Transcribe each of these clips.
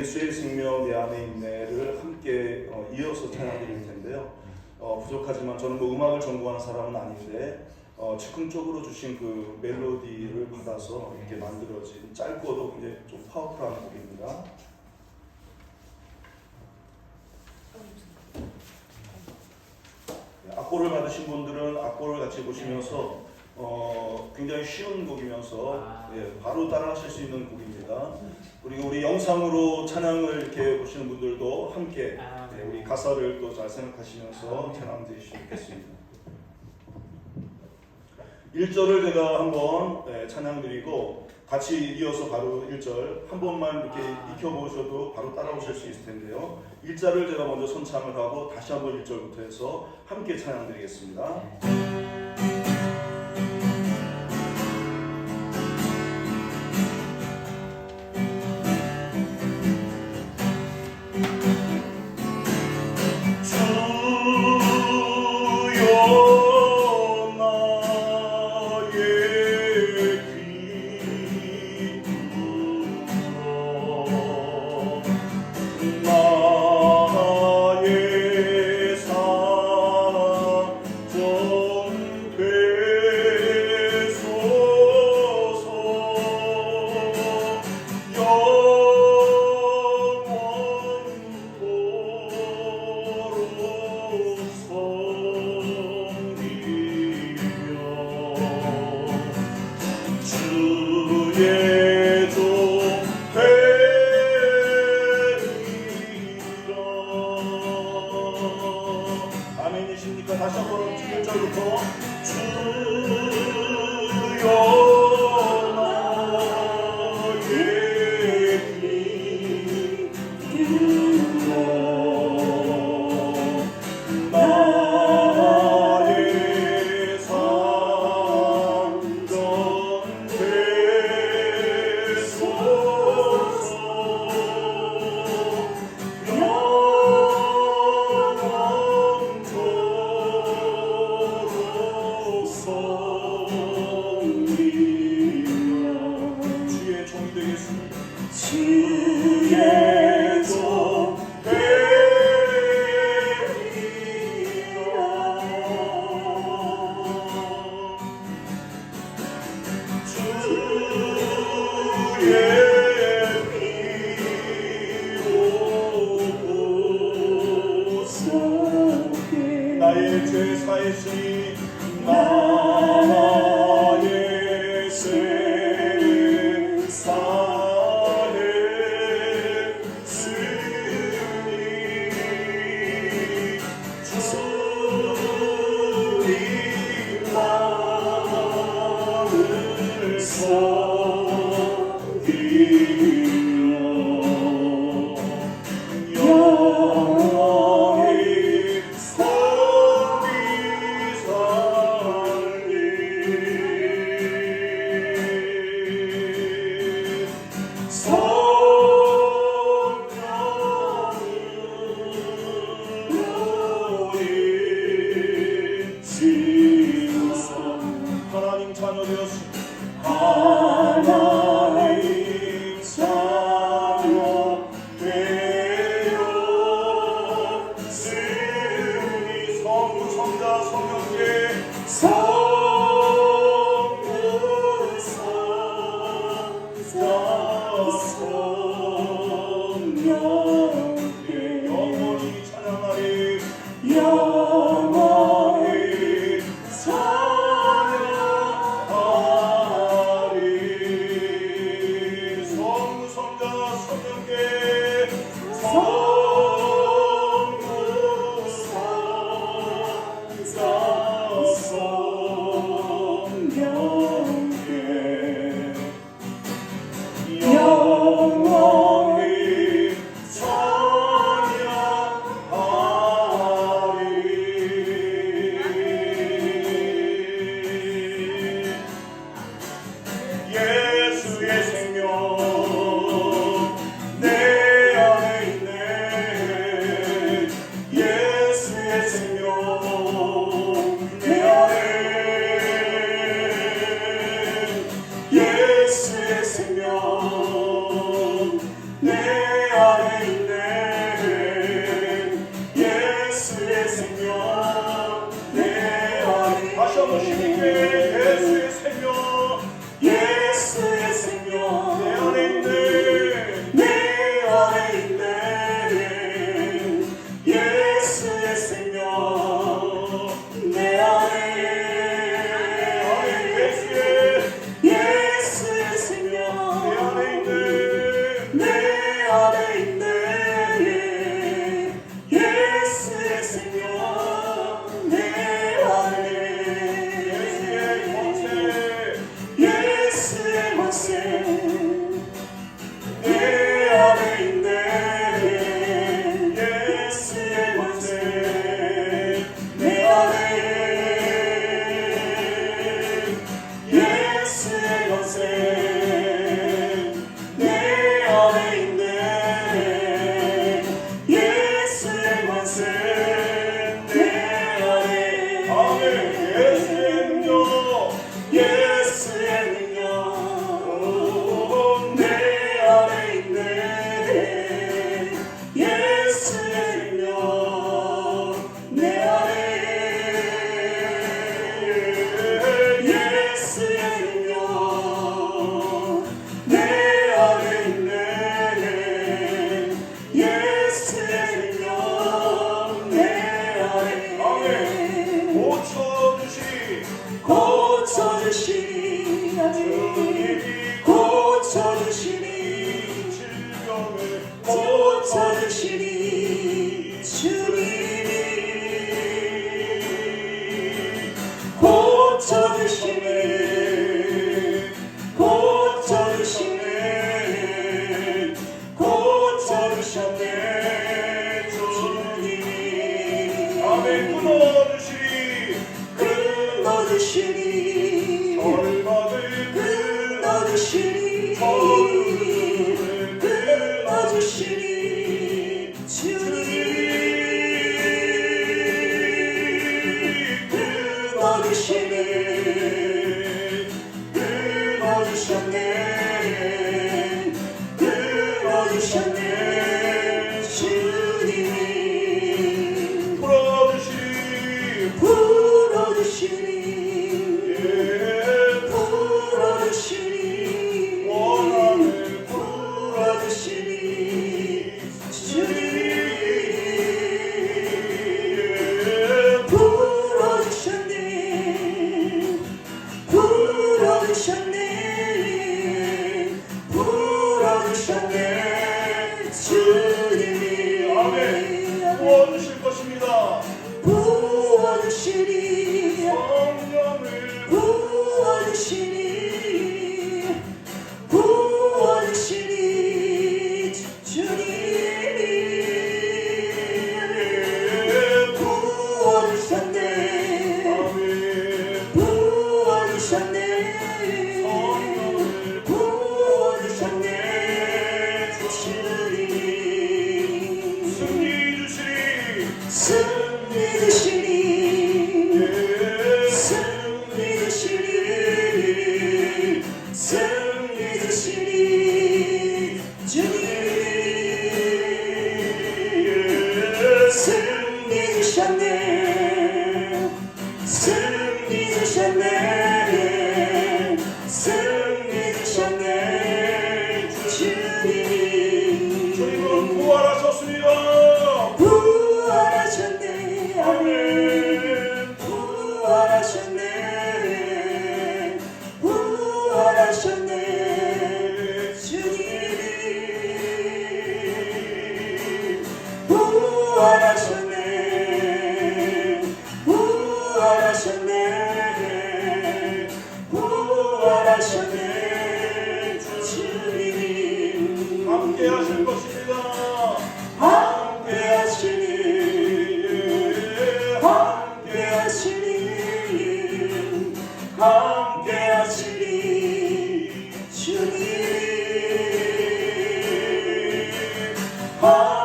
예수의 생명 내 안에 있네를 함께 어, 이어서 찬양드릴 텐데요. 어, 부족하지만 저는 뭐 음악을 전공하는 사람은 아닌데 어, 즉흥적으로 주신 그 멜로디를 받아서 이렇게 만들어진 짧고도 굉장히 좀 파워풀한 곡입니다. 네, 악보를 받으신 분들은 악보를 같이 보시면서 어, 굉장히 쉬운 곡이면서 아. 예, 바로 따라하실 수 있는 곡입니다. 그리고 우리 영상으로 찬양을 이렇게 보시는 분들도 함께 아, 네, 우리 가사를 또 잘 생각하시면서 찬양 드리시면 좋겠습니다. 1절을 제가 한번 네, 찬양 드리고 같이 이어서 바로 1절 한 번만 이렇게 아. 익혀보셔도 바로 따라오실 수 있을 텐데요. 1절을 제가 먼저 선창을 하고 다시 한번 1절부터 해서 함께 찬양 드리겠습니다. 절부 주 내 몸을 고쳐주시 함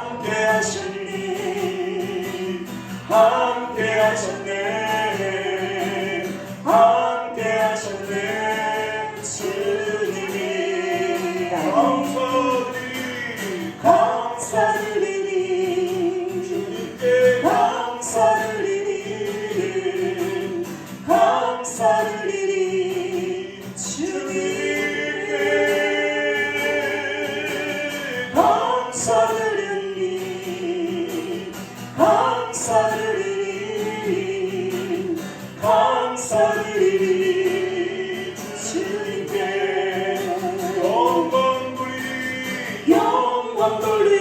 영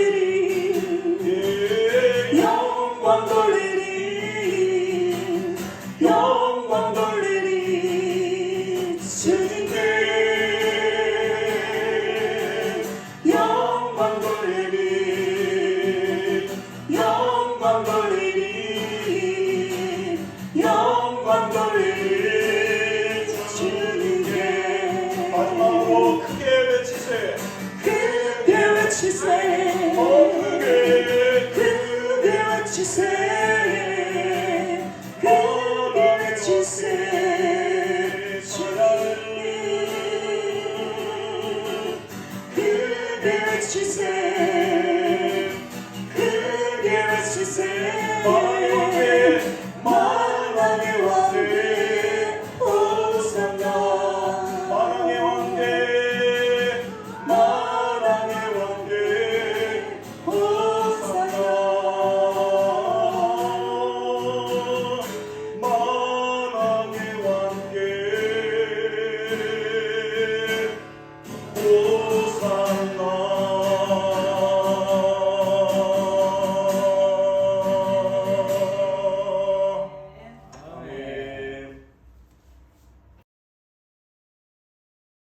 she said.